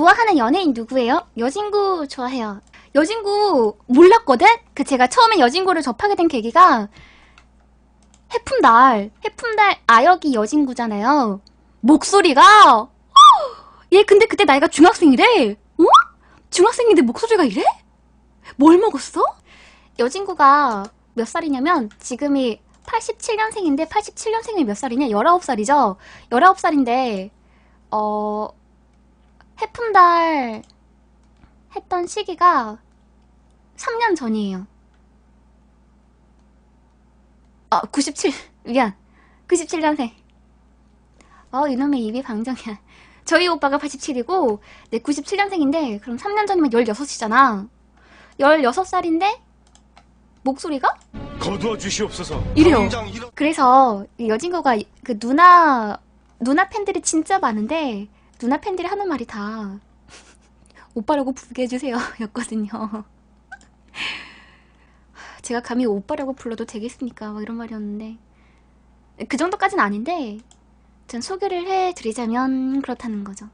좋아하는 연예인 누구예요? 여진구 좋아해요. 여진구 몰랐거든? 그 제가 처음에 여진구를 접하게 된 계기가 해품달, 해품달 아역이 여진구잖아요. 목소리가 얘 근데 그때 나이가 중학생이래. 어? 중학생인데 목소리가 이래? 뭘 먹었어? 여진구가 몇 살이냐면 지금이 87년생인데 87년생이 몇 살이냐? 19살이죠? 19살인데 어 해품달 했던 시기가 3년 전이에요. 아, 97, 미안. 97년생. 어, 이놈의 입이 방정이야. 저희 오빠가 87이고, 내 97년생인데, 그럼 3년 전이면 16이잖아. 16살인데, 목소리가? 거두어 주시옵소서. 이래요. 그래서 이 여진구가 그 누나 누나 팬들이 진짜 많은데 누나 팬들이 하는 말이 다 오빠라고 부르게 해주세요 였거든요. 제가 감히 오빠라고 불러도 되겠습니까? 막 이런 말이었는데 그 정도까지는 아닌데 전 소개를 해드리자면 그렇다는 거죠.